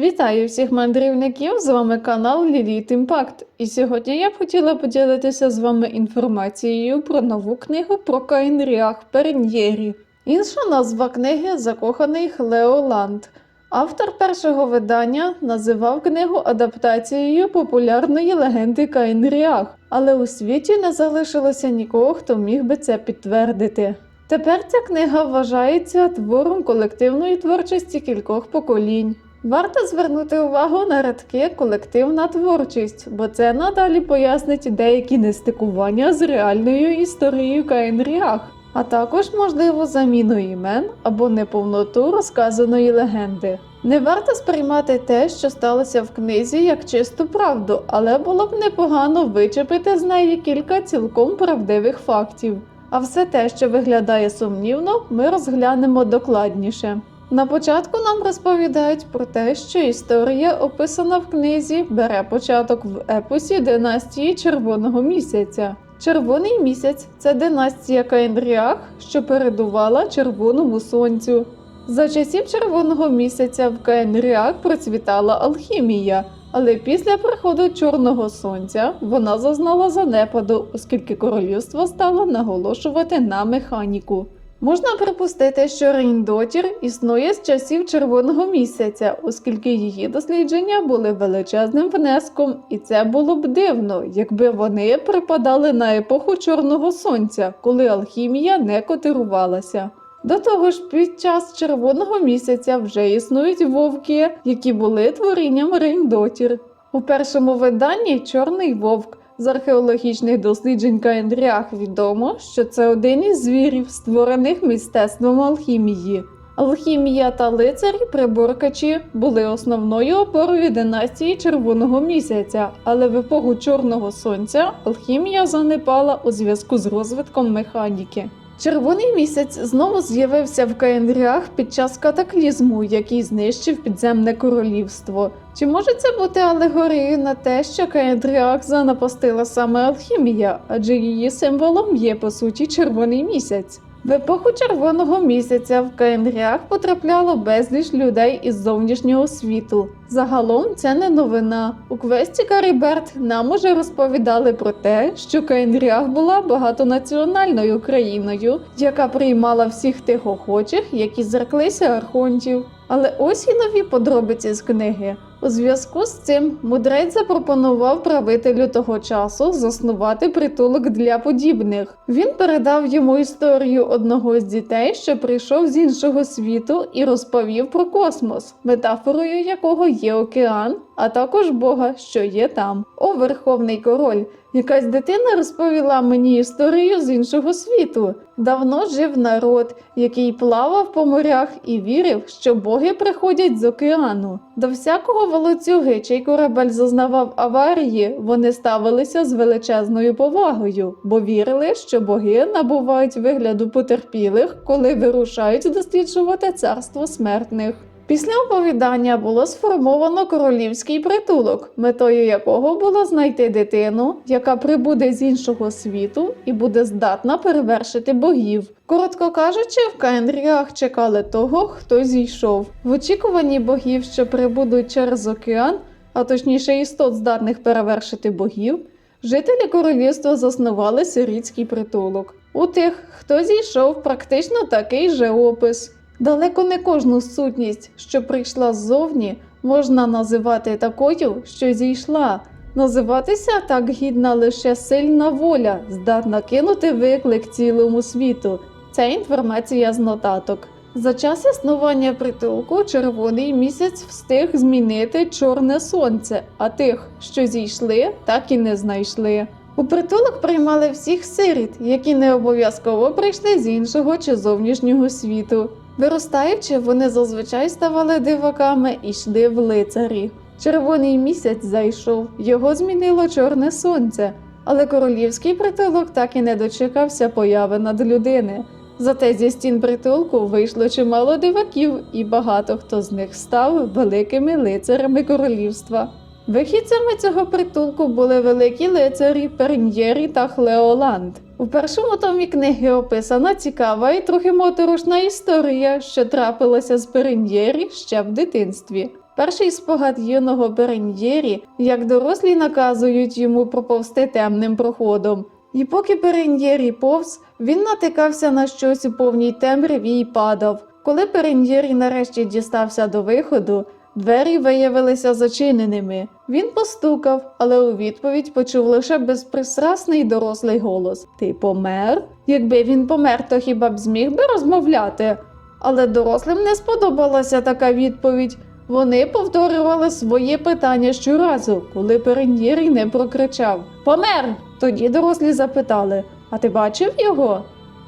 Вітаю всіх мандрівників! З вами канал Ліліт Імпакт. І сьогодні я б хотіла поділитися з вами інформацією про нову книгу про Каїнріах Перен'єрі. Інша назва книги Закоханий Хлеоланд. Автор першого видання називав книгу адаптацією популярної легенди Каїнріах, але у світі не залишилося нікого, хто міг би це підтвердити. Тепер ця книга вважається твором колективної творчості кількох поколінь. Варто звернути увагу на рядки колективна творчість, бо це надалі пояснить деякі нестикування з реальною історією Каїнріах, а також можливу заміну імен або неповноту розказаної легенди. Не варто сприймати те, що сталося в книзі, як чисту правду, але було б непогано вичепити з неї кілька цілком правдивих фактів. А все те, що виглядає сумнівно, ми розглянемо докладніше. На початку нам розповідають про те, що історія, описана в книзі, бере початок в епосі династії Червоного місяця. Червоний місяць це династія Каїнріах, що передувала Червоному сонцю. За часів Червоного місяця в Каїнріах процвітала алхімія, але після приходу Чорного сонця вона зазнала занепаду, оскільки королівство стало наголошувати на механіку. Можна припустити, що Рейндотір існує з часів Червоного місяця, оскільки її дослідження були величезним внеском, і це було б дивно, якби вони припадали на епоху Чорного Сонця, коли алхімія не котирувалася. До того ж, під час червоного місяця вже існують вовки, які були творінням Рейндотір. У першому виданні Чорний вовк з археологічних досліджень Каєндріах відомо, що це один із звірів, створених мистецтвом алхімії. Алхімія та лицарі приборкачі були основною опорою династії Червоного місяця, але в епоху Чорного сонця алхімія занепала у зв'язку з розвитком механіки. Червоний місяць знову з'явився в календарях під час катаклізму, який знищив підземне королівство. Чи може це бути алегорією на те, що Каїнріах занапастила саме алхімія, адже її символом є по суті червоний місяць? В епоху червоного місяця в Каїнріах потрапляло безліч людей із зовнішнього світу. Загалом це не новина. У квесті Каріберт нам уже розповідали про те, що Каїнріах була багатонаціональною країною, яка приймала всіх тих охочих, які зреклися архонтів. Але ось і нові подробиці з книги. У зв'язку з цим мудрець запропонував правителю того часу заснувати притулок для подібних. Він передав йому історію одного з дітей, що прийшов з іншого світу, і розповів про космос, метафорою якого є океан, а також Бога, що є там. О, верховний король! Якась дитина розповіла мені історію з іншого світу. Давно жив народ, який плавав по морях і вірив, що боги приходять з океану. До всякого волоцюги, чий корабель зазнавав аварії, вони ставилися з величезною повагою, бо вірили, що боги набувають вигляду потерпілих, коли вирушають досліджувати царство смертних. Після оповідання було сформовано королівський притулок, метою якого було знайти дитину, яка прибуде з іншого світу і буде здатна перевершити богів. Коротко кажучи, в Кенріах чекали того, хто зійшов. В очікуванні богів, що прибудуть через океан, а точніше істот здатних перевершити богів, жителі королівства заснували сирітський притулок. У тих, хто зійшов, практично такий же опис. Далеко не кожну сутність, що прийшла ззовні, можна називати такою, що зійшла. Називатися так гідна лише сильна воля, здатна кинути виклик цілому світу. Це інформація з нотаток. За час існування притулку червоний місяць встиг змінити чорне сонце, а тих, що зійшли, так і не знайшли. У притулок приймали всіх сиріт, які не обов'язково прийшли з іншого чи зовнішнього світу. Виростаючи, вони зазвичай ставали диваками і йшли в лицарі. Червоний місяць зайшов, його змінило чорне сонце, але королівський притулок так і не дочекався появи надлюдини. Зате зі стін притулку вийшло чимало диваків, і багато хто з них став великими лицарями королівства. Вихідцями цього притулку були великі лицарі Перньєрі та Хлеоланд. У першому томі книги описана цікава і трохи моторошна історія, що трапилася з Переньєрі ще в дитинстві. Перший спогад юного Берен'єрі, як дорослі наказують йому проповсти темним проходом. І поки Перен'єрі повз, він натикався на щось у повній темряві і падав. Коли Перен'єрі нарешті дістався до виходу, двері виявилися зачиненими. Він постукав, але у відповідь почув лише безпристрасний дорослий голос: Ти помер? Якби він помер, то хіба б зміг би розмовляти? Але дорослим не сподобалася така відповідь. Вони повторювали своє питання щоразу, коли Перен'єрі не прокричав Помер! Тоді дорослі запитали: А ти бачив його?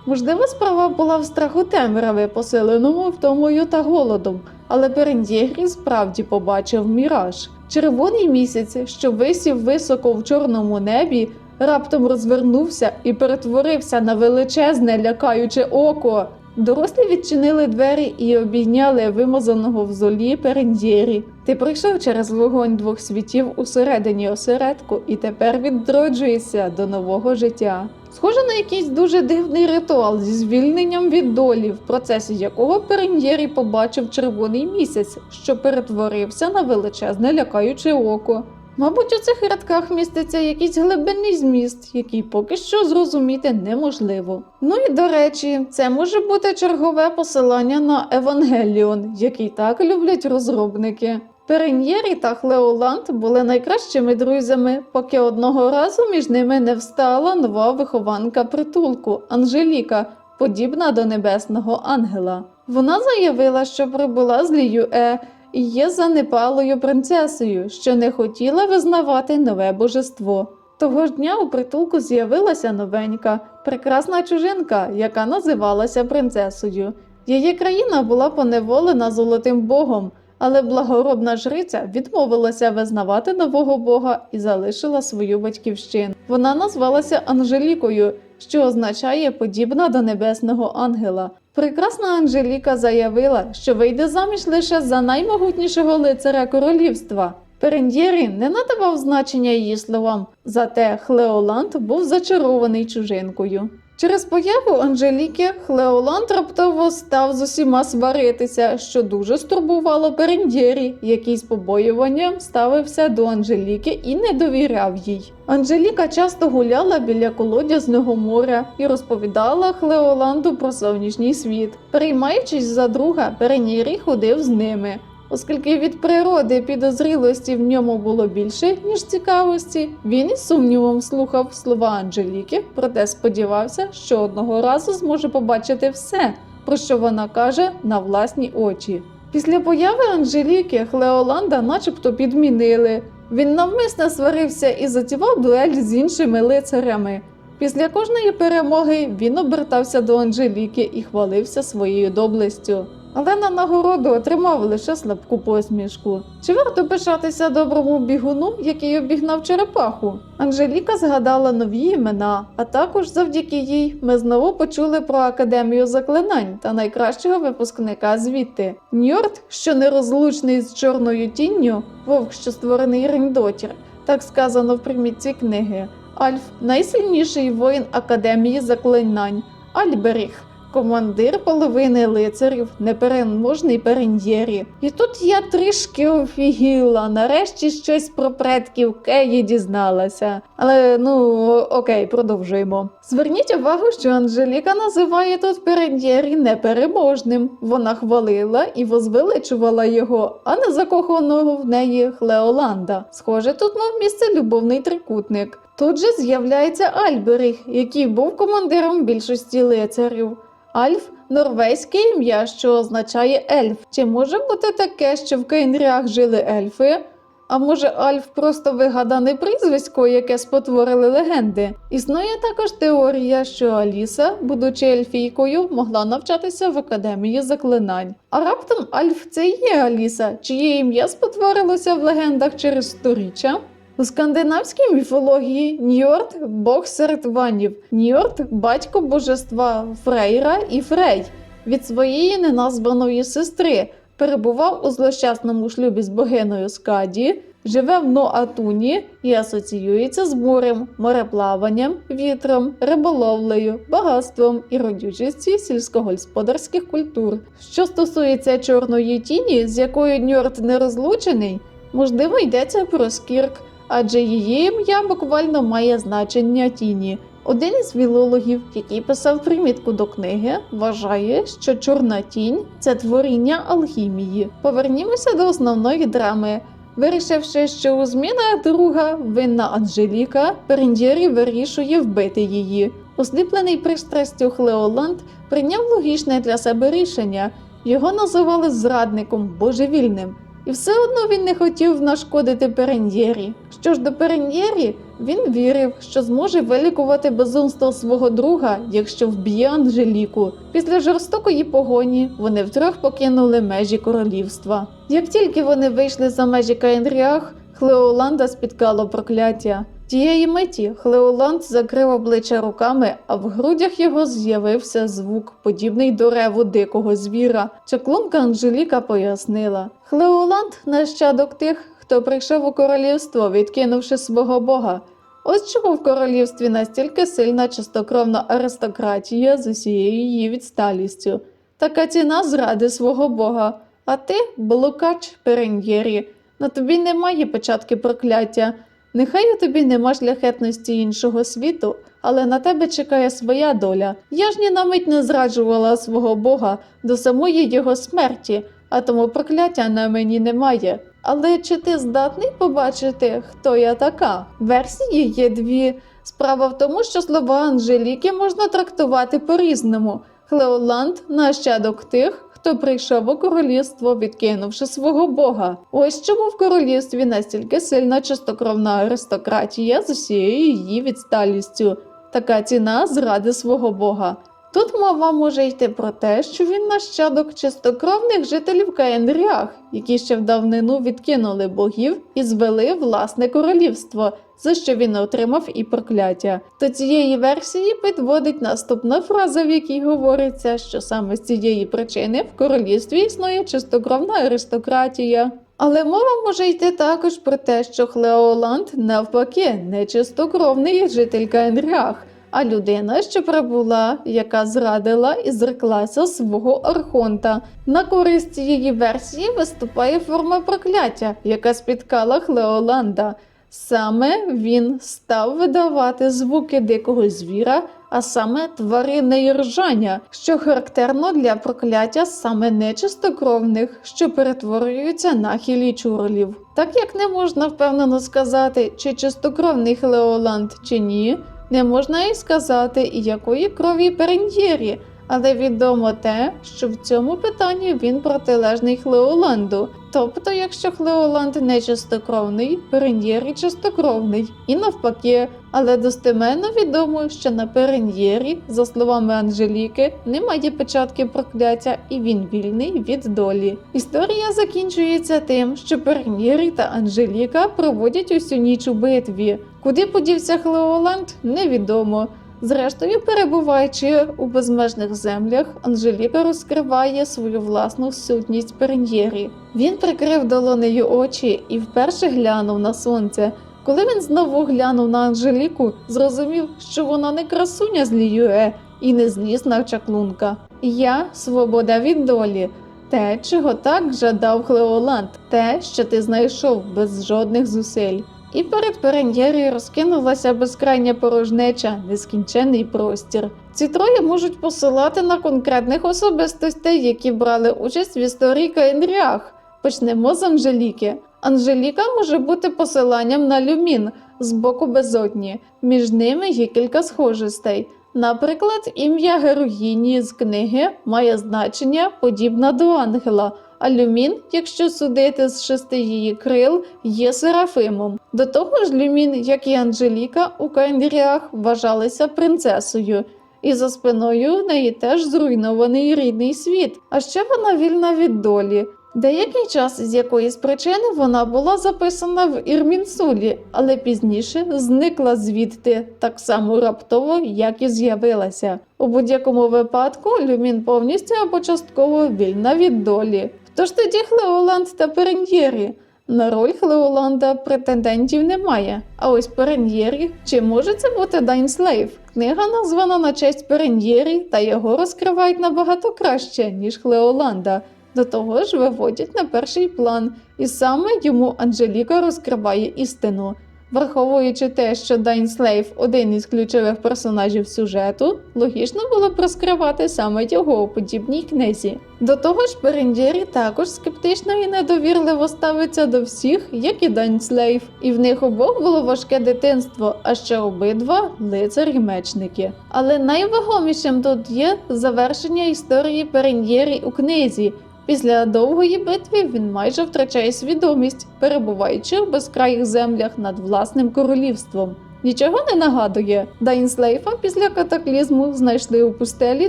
Можливо, справа була в страху темряви, поселеному втомою та голодом, але Перен'єрі справді побачив міраж. Червоний місяць, що висів високо в чорному небі, раптом розвернувся і перетворився на величезне лякаюче око. Дорослі відчинили двері і обійняли вимазаного в золі перендєрі. Ти прийшов через вогонь двох світів усередині осередку і тепер відроджуєшся до нового життя. Схоже на якийсь дуже дивний ритуал зі звільненням від долі, в процесі якого Перен'єрі побачив червоний місяць, що перетворився на величезне лякаюче око. Мабуть, у цих рядках міститься якийсь глибинний зміст, який поки що зрозуміти неможливо. Ну і до речі, це може бути чергове посилання на Евангеліон, який так люблять розробники. Перен'єрі та Хлеоланд були найкращими друзями, поки одного разу між ними не встала нова вихованка притулку Анжеліка, подібна до небесного ангела. Вона заявила, що прибула з Ліюе і є занепалою принцесою, що не хотіла визнавати нове божество. Того ж дня у притулку з'явилася новенька, прекрасна чужинка, яка називалася принцесою. Її країна була поневолена золотим богом, але благородна жриця відмовилася визнавати нового бога і залишила свою батьківщину. Вона назвалася Анжелікою, що означає подібна до небесного ангела. Прекрасна Анжеліка заявила, що вийде заміж лише за наймогутнішого лицаря королівства. Перендєрі не надавав значення її словам, зате Хлеоланд був зачарований чужинкою. Через появу Анжеліки Хлеоланд раптово став з усіма сваритися, що дуже стурбувало Перендєрі, який з побоюванням ставився до Анжеліки і не довіряв їй. Анжеліка часто гуляла біля колодязного моря і розповідала Хлеоланду про зовнішній світ. Переймаючись за друга, Перенєрі ходив з ними. Оскільки від природи підозрілості в ньому було більше, ніж цікавості, він із сумнівом слухав слова Анжеліки, проте сподівався, що одного разу зможе побачити все, про що вона каже на власні очі. Після появи Анжеліки Хлеоланда начебто підмінили. Він навмисно сварився і затівав дуель з іншими лицарями. Після кожної перемоги він обертався до Анжеліки і хвалився своєю доблестю. Але на нагороду отримав лише слабку посмішку. Чи варто пишатися доброму бігуну, який обігнав черепаху? Анжеліка згадала нові імена, а також завдяки їй ми знову почули про академію заклинань та найкращого випускника звідти. Ньорд, що нерозлучний з чорною тінню, вовк, що створений Рейндотір, так сказано в примітці книги. Альф найсильніший воїн академії заклинань. Альберіх командир половини лицарів, непереможний перен'єрі. І тут я трішки офігіла. Нарешті щось про предків Кеї дізналася. Але ну окей, продовжуємо. Зверніть увагу, що Анжеліка називає тут перен'єрі непереможним. Вона хвалила і возвеличувала його, а не закоханого в неї Хлеоланда. Схоже, тут мав місце любовний трикутник. Тут же з'являється Альберіх, який був командиром більшості лицарів. Альф норвезьке ім'я, що означає ельф. Чи може бути таке, що в Кейнрях жили ельфи? А може, Альф просто вигадане прізвисько, яке спотворили легенди? Існує також теорія, що Аліса, будучи ельфійкою, могла навчатися в академії заклинань. А раптом Альф це і є Аліса, чиє ім'я спотворилося в легендах через сторіччя? У скандинавській міфології Ньорд – бог серед ванів, Ньорд – батько божества Фрейра і Фрей від своєї неназваної сестри. Перебував у злощасному шлюбі з богиною Скаді. живе в Ноатуні і асоціюється з морем, мореплаванням, вітром, риболовлею, багатством і родючістю сільськогосподарських культур. Що стосується чорної тіні, з якою Ньорд не розлучений, можливо, йдеться про скірк, адже її ім'я буквально має значення тіні. Один із філологів, який писав примітку до книги, вважає, що чорна тінь це творіння алхімії. Повернімося до основної драми. Вирішивши, що у змінах друга винна Анжеліка, Перендєрі вирішує вбити її. Осліплений пристрастю Хлеоланд прийняв логічне для себе рішення. Його називали зрадником божевільним. І все одно він не хотів нашкодити Переньєрі. Що ж до Переньєрі, він вірив, що зможе вилікувати безумство свого друга, якщо вб'є Анжеліку. Після жорстокої погоні вони втрьох покинули межі королівства. Як тільки вони вийшли за межі Каїнріах, Хлеоланда спіткало прокляття. Тієї миті Хлеоланд закрив обличчя руками, а в грудях його з'явився звук, подібний до реву дикого звіра. Чаклунка Анжеліка пояснила: Хлеоланд нащадок тих, хто прийшов у королівство, відкинувши свого бога. Ось чому в королівстві настільки сильна чистокровна аристократія з усією її відсталістю. Така ціна зради свого бога. А ти, блукач Перен'єрі, на тобі немає початки прокляття. Нехай у тобі нема шляхетності іншого світу, але на тебе чекає своя доля. Я ж ні на мить не зраджувала свого Бога до самої його смерті, а тому прокляття на мені немає. Але чи ти здатний побачити, хто я така? Версії є дві. Справа в тому, що слова Анжеліки можна трактувати по-різному. Хлеоланд нащадок тих, хто прийшов у королівство, відкинувши свого бога. Ось чому в королівстві настільки сильна чистокровна аристократія з усією її відсталістю. Така ціна зради свого бога. Тут мова може йти про те, що він нащадок чистокровних жителів Каенріах, які ще в давнину відкинули богів і звели власне королівство, за що він отримав і прокляття. До цієї версії підводить наступна фраза, в якій говориться, що саме з цієї причини в королівстві існує чистокровна аристократія. Але мова може йти також про те, що Хлеоланд навпаки не чистокровний житель Каенріах, а людина, що прибула, яка зрадила і зреклася свого архонта. На користь цієї версії виступає форма прокляття, яка спіткала Хлеоланда. Саме він став видавати звуки дикого звіра, а саме тваринне іржання, що характерно для прокляття саме нечистокровних, що перетворюються на хілічурлів. Так як не можна впевнено сказати, чи чистокровний Хлеоланд чи ні, не можна й сказати, якої крові Перен'єрі, але відомо те, що в цьому питанні він протилежний Хлеоланду. Тобто, якщо Хлеоланд не чистокровний, Перен'єрі чистокровний, і навпаки, але достеменно відомо, що на Перен'єрі, за словами Анжеліки, немає початки прокляття, і він вільний від долі. Історія закінчується тим, що Перен'єрі та Анжеліка проводять усю ніч у битві. Куди подівся Хлеоланд, невідомо. Зрештою, перебуваючи у безмежних землях, Анжеліка розкриває свою власну сутність Перен'єрі. Він прикрив долонею очі і вперше глянув на сонце. Коли він знову глянув на Анжеліку, зрозумів, що вона не красуня з Ліюе і не злісна чаклунка. Я свобода від долі. Те, чого так жадав Хлеоланд, те, що ти знайшов без жодних зусиль. І перед Перен'єрі розкинулася безкрайня порожнеча, нескінчений простір. Ці троє можуть посилати на конкретних особистостей, які брали участь в історії Каїнріах. Почнемо з Анжеліки. Анжеліка може бути посиланням на люмін з боку безодні. Між ними є кілька схожостей. Наприклад, ім'я героїні з книги має значення подібне до ангела. А Люмін, якщо судити з шести її крил, є серафимом. До того ж, Люмін, як і Анжеліка, у Каїнріах вважалися принцесою, і за спиною у неї теж зруйнований рідний світ. А ще вона вільна від долі. Деякий час з якоїсь причини вона була записана в Ірмінсулі, але пізніше зникла звідти так само раптово, як і з'явилася. У будь-якому випадку Люмін повністю або частково вільна від долі. Хто ж тоді Хлеоланд та Перен'єрі? На роль Хлеоланда претендентів немає. А ось Перен'єрі, чи може це бути Дайнслейв? Книга названа на честь Перен'єрі, та його розкривають набагато краще, ніж Хлеоланда. До того ж, виводять на перший план, і саме йому Анжеліка розкриває істину. Враховуючи те, що Дайнслейв один із ключових персонажів сюжету, логічно було б розкривати саме його у подібній книзі. До того ж, Берендєрі також скептично і недовірливо ставиться до всіх, як і Дайнслейв, і в них обох було важке дитинство, а ще обидва лицарі-мечники. Але найвагомішим тут є завершення історії Берендєрі у книзі. Після довгої битви він майже втрачає свідомість, перебуваючи в безкраїх землях над власним королівством. Нічого не нагадує. Дайнслейфа після катаклізму знайшли у пустелі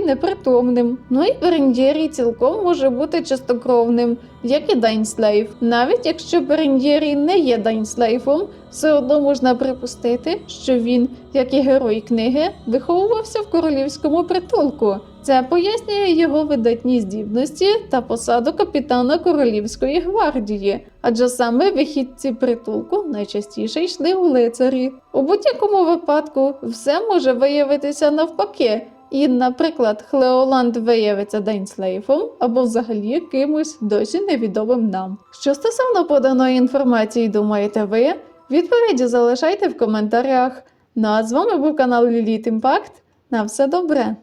непритомним. Ну і Берендєрій цілком може бути чистокровним, як і Дайнслейф. Навіть якщо Берендєрій не є Дайнслейфом, все одно можна припустити, що він, як і герой книги, виховувався в королівському притулку. Це пояснює його видатні здібності та посаду капітана королівської гвардії, адже саме вихідці притулку найчастіше йшли у лицарі. У будь-якому випадку все може виявитися навпаки. І, наприклад, Хлеоланд виявиться Дейнслейфом або взагалі кимось досі невідомим нам. Що стосовно поданої інформації, думаєте ви? Відповіді залишайте в коментарях. Ну а з вами був канал Ліліт Імпакт. На все добре!